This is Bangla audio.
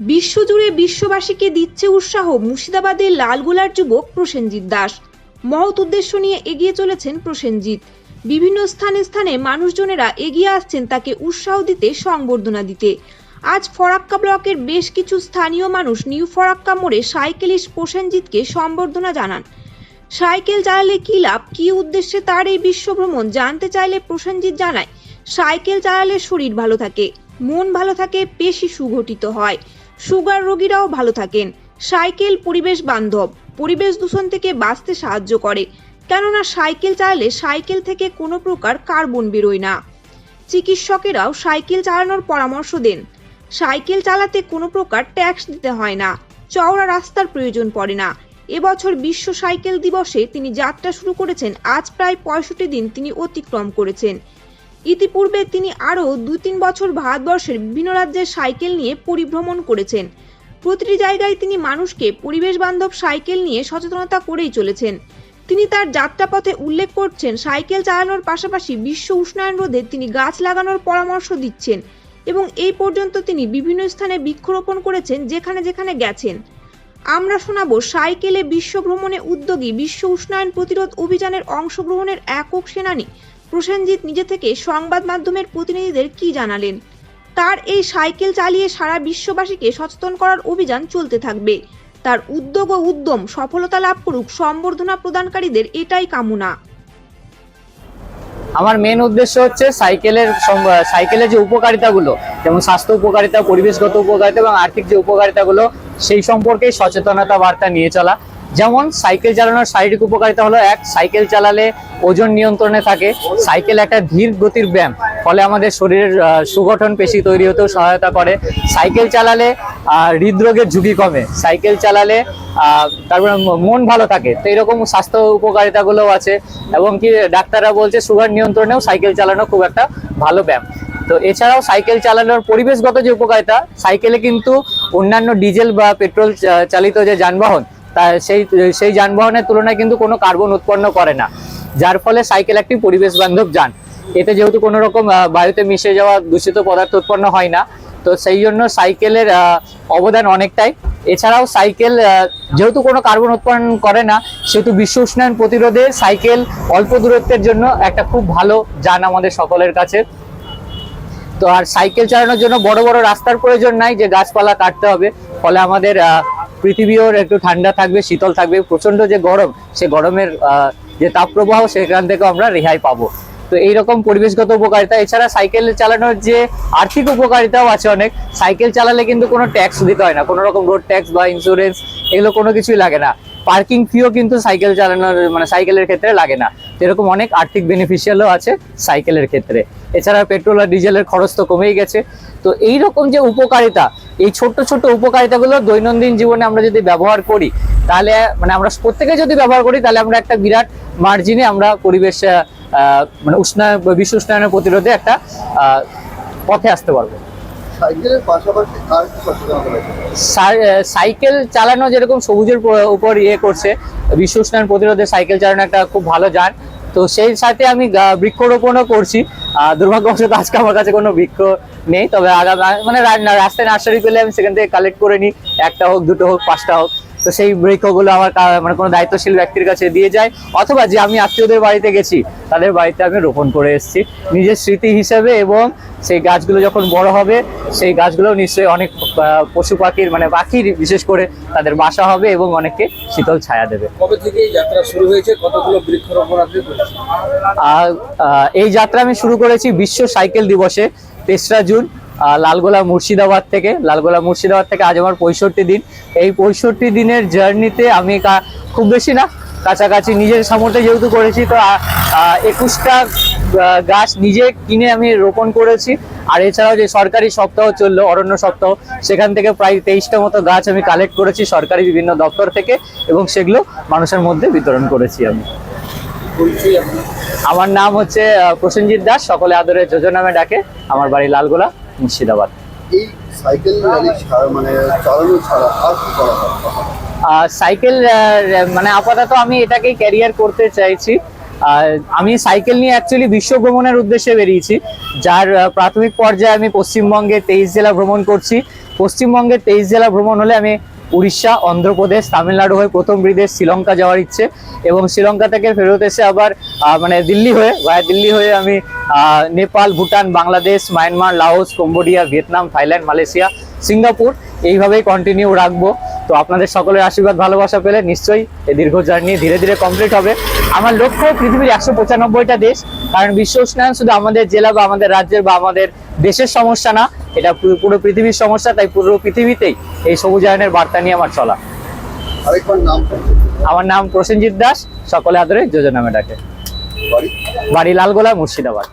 বিশ্বজুড়ে বিশ্ববাসীকে দিচ্ছে উৎসাহ মুর্শিদাবাদের লালগোলার যুবক প্রসেনজিৎ দাস। মহৎ উদ্দেশ্য নিয়ে এগিয়ে চলেছেন প্রসেনজিৎ। বিভিন্ন স্থানে স্থানে মানুষজনেরা এগিয়ে আসছেন তাকে উৎসাহ দিতে, সংবর্ধনা দিতে। আজ ফরাক্কা ব্লকের বেশ কিছু স্থানীয় মানুষ নিউ ফরাক্কা মোড়ে সাইকেলিস্ট প্রসেনজিৎকে সম্বর্ধনা জানান। সাইকেল চালালে কী লাভ? কী উদ্দেশ্যে তার এই বিশ্বভ্রমণ? জানতে চাইলে প্রসেনজিৎ জানায়, সাইকেল চালালে শরীর ভালো থাকে, মন ভালো থাকে, পেশি সুগঠিত হয়। সুগার রোগীরাও ভালো থাকেন। সাইকেল পরিবেশ বান্ধব, পরিবেশ দূষণ থেকে বাঁচতে সাহায্য করে। কেননা সাইকেল চালালে সাইকেল থেকে কোনো প্রকার কার্বন বেরোয় না। চিকিৎসকেরাও সাইকেল চালানোর পরামর্শ দেন। সাইকেল চালাতে কোনো প্রকার ট্যাক্স দিতে হয় না, চওড়া রাস্তার প্রয়োজন পড়ে না। এবছর বিশ্ব সাইকেল দিবসে তিনি যাত্রা শুরু করেছেন, আজ প্রায় পঁয়ষট্টি দিন তিনি অতিক্রম করেছেন। ইতিপূর্বে তিনি আরও দু তিন বছর ভারতবর্ষের বিভিন্ন রাজ্যের সাইকেল নিয়ে পরিভ্রমণ করেছেন। প্রতিটি জায়গায় তিনি মানুষকে পরিবেশ বান্ধব সাইকেল নিয়ে সচেতনতা করেই চলেছেন। তিনি তার যাত্রাপথে উল্লেখ করছেন, সাইকেল চালানোর পাশাপাশি বিশ্ব উষ্ণায়ন রোধে তিনি গাছ লাগানোর পরামর্শ দিচ্ছেন এবং এই পর্যন্ত তিনি বিভিন্ন স্থানে বৃক্ষরোপণ করেছেন, যেখানে যেখানে গেছেন। আমরা শোনাবো, সাইকেলে বিশ্ব ভ্রমণে উদ্যোগী বিশ্ব উষ্ণায়ন প্রতিরোধ অভিযানের অংশগ্রহণের একক সেনানী প্রসেনজিৎ নিজে থেকে সংবাদ মাধ্যমের প্রতিনিধিদের কি জানালেন? তার এই সাইকেল চালিয়ে সারা বিশ্ববাসীকে সচেতন করার অভিযান চলতে থাকবে। তার উদ্যোগ ও উদ্যম সফলতা লাভ করুক, সম্বর্ধনা প্রদানকারীদের এটাই কামনা। আমার মেন উদ্দেশ্য হচ্ছে সাইকেলের সাইকেলের যে উপকারিতাগুলো, যেমন স্বাস্থ্য উপকারিতা, পরিবেশগত উপকারিতা এবং আর্থিক যে উপকারিতাগুলো, সেই সম্পর্কে সচেতনতা বার্তা নিয়ে চলা। যেমন সাইকেল চালানোর শারীরিক উপকারিতা হলো এক, সাইকেল চালালে ওজন নিয়ন্ত্রণে থাকে। সাইকেল একটা ধীর গতির ব্যায়াম, ফলে আমাদের শরীরের সুগঠন, পেশি তৈরি হতেও সহায়তা করে। সাইকেল চালালে হৃদরোগের ঝুঁকি কমে। সাইকেল চালালে তারপরে মন ভালো থাকে। তো এরকম স্বাস্থ্য উপকারিতাগুলোও আছে। এবং কি ডাক্তাররা বলছে, সুগার নিয়ন্ত্রণেও সাইকেল চালানো খুব একটা ভালো ব্যায়াম। তো এছাড়াও সাইকেল চালানোর পরিবেশগত যে উপকারিতা, সাইকেলে কিন্তু অন্যান্য ডিজেল বা পেট্রোল চালিত যে যানবাহন সেই সেই যানবাহনের তুলনায় কিন্তু কোনো কার্বন উৎপন্ন করে না। যার ফলে সাইকেল একটি পরিবেশ বান্ধব যান। এতে যেহেতু কোনো রকম বায়ুতে মিশে যাওয়া দূষিত পদার্থ উৎপন্ন হয় না, তো সেই জন্য সাইকেলের অবদান অনেকটাই। এছাড়াও সাইকেল যেহেতু কোনো কার্বন উৎপন্ন করে না, সেহেতু বিশ্ব উষ্ণায়ন প্রতিরোধে সাইকেল অল্প দূরত্বের জন্য একটা খুব ভালো যান আমাদের সকলের কাছে। তো আর সাইকেল চালানোর জন্য বড় বড় রাস্তার প্রয়োজন নাই যে গাছপালা কাটতে হবে। ফলে আমাদের পৃথিবীও একটু ঠান্ডা থাকবে, শীতল থাকবে প্রচণ্ড যে গরম, সে গরমের যে তাপপ্রবাহ, সেখান থেকে আমরা রেহাই পাবো। তো এইরকম পরিবেশগত উপকারিতা, এছাড়া সাইকেল চালানোর যে আর্থিক উপকারিতাও আছে অনেক। সাইকেল চালালে কিন্তু কোনো ট্যাক্স দিতে হয় না, কোনো রকম রোড ট্যাক্স বা ইন্স্যুরেন্স এগুলো কোনো কিছুই লাগে না। পার্কিং ফিও কিন্তু সাইকেল চালানোর মানে সাইকেলের ক্ষেত্রে লাগে না। এরকম অনেক আর্থিক বেনিফিশিয়ালও আছে সাইকেলের ক্ষেত্রে। এছাড়া পেট্রোল আর ডিজেলের খরচ তো কমেই গেছে। তো এই রকম যে উপকারিতা এই ছোট্ট ছোট্ট উপকারিতাগুলো দৈনন্দিন জীবনে আমরা যদি ব্যবহার করি তাহলে মানে আমরা প্রত্যেকে যদি ব্যবহার করি তাহলে আমরা একটা বিরাট মার্জিনে আমরা পরিবেশ মানে উষ্ণায়ন বিশ্ব উষ্ণায়নের প্রতিরোধে একটা আহ, পথে আসতে পারব। সাইকেল চালানো যেরকম সবুজের উপর ইয়ে করছে বিশ্ব উষ্ণায়ন প্রতিরোধে সাইকেল চালানো একটা খুব ভালো যান। তো সেই সাথে আমি বৃক্ষরোপণও করছি। দুর্ভাগ্যবশত আজকে আমার কাছে কোনো বৃক্ষ নেই তবে আগামী মানে রাস্তায় নার্সারি পেলে আমি সেখান থেকে কালেক্ট করে নিই। একটা হোক দুটো হোক পাঁচটা হোক। তো সেই বৃক্ষগুলো আমার মানে কোনো দায়িত্বশীল ব্যক্তির কাছে দিয়ে যায়। অথবা যে আমি আত্মীয়দের বাড়িতে গেছি তাদের বাড়িতে আমি রোপণ করে এসেছি। নিজের স্মৃতি হিসেবে এবং সেই গাছগুলো যখন বড় হবে সেই গাছগুলো নিশ্চয়ই অনেক পশু পাখির মানে পাখির বিশেষ করে তাদের বাসা হবে এবং অনেককে শীতল ছায়া দেবে। কবে থেকে এই যাত্রা শুরু হয়েছে? কতগুলো বৃক্ষরোপণ আপনি আর এই যাত্রা আমি শুরু করেছি বিশ্ব সাইকেল দিবসে। তেসরা জুন লালগোলা মুর্শিদাবাদ থেকে। লালগোলা মুর্শিদাবাদ থেকে আজ আমার পঁয়ষট্টি দিন। এই পঁয়ষট্টি দিনের জার্নিতে আমি খুব বেশি না, কাছাকাছি নিজের সামর্থ্যে যেহেতু করেছি, তো একুশটা গাছ নিজে কিনে আমি রোপণ করেছি। আর এছাড়াও যে সরকারি সপ্তাহ চলল, অরণ্য সপ্তাহ, সেখান থেকে প্রায় তেইশটা মতো গাছ আমি কালেক্ট করেছি সরকারি বিভিন্ন দপ্তর থেকে এবং সেগুলো মানুষের মধ্যে বিতরণ করেছি আমি। আমার নাম হচ্ছে প্রসেনজিৎ দাস সকলে আদরে যোজনা নামে ডাকে আমার বাড়ি লালগোলা মুর্শিদাবাদ। এই সাইকেল র্যালি মানে চালানো ছাড়া আর কি করা সাইকেল মানে আপাতত আমি এটাকেই ক্যারিয়ার করতে চাইছি। আর আমি সাইকেল নিয়ে অ্যাকচুয়ালি বিশ্ব ভ্রমণের উদ্দেশ্যে বেরিয়েছি। যার প্রাথমিক পর্যায়ে আমি পশ্চিমবঙ্গে তেইশ জেলা ভ্রমণ করছি। পশ্চিমবঙ্গের তেইশ জেলা ভ্রমণ হলে আমি উড়িষ্যা, অন্ধ্রপ্রদেশ, তামিলনাড়ু হয়ে প্রথম বিদেশ, শ্রীলঙ্কা যাওয়ার ইচ্ছে। এবং শ্রীলঙ্কা থেকে ফেরত এসে আবার মানে দিল্লি হয়ে ভায়া দিল্লি হয়ে আমি Nepal, Bhutan, Bangladesh, Myanmar, Laos, Cambodia, Vietnam, Thailand, Malaysia, Singapore এইভাবেই কন্টিনিউ রাখব। তো আপনাদের সকলের আশীর্বাদ ভালোবাসা পেলে নিশ্চয়ই এই দীর্ঘ জার্নি ধীরে ধীরে কমপ্লিট হবে। আমার লক্ষ্য পৃথিবীর একশো পঁচানব্বইটা দেশ কারণ বিশ্ব উষ্ণায়ন শুধু আমাদের জেলা বা আমাদের রাজ্যের বা আমাদের দেশের সমস্যা না এটা পুরো- পৃথিবীর সমস্যা তাই পুরো পৃথিবীতেই এই সবুজায়নের বার্তা নিয়ে আমার চলা। নাম আমার নাম প্রসেনজিৎ দাস সকলে আদরে যোজনা নামে ডাকে বাড়ি? বাড়ি লালগোলা মুর্শিদাবাদ।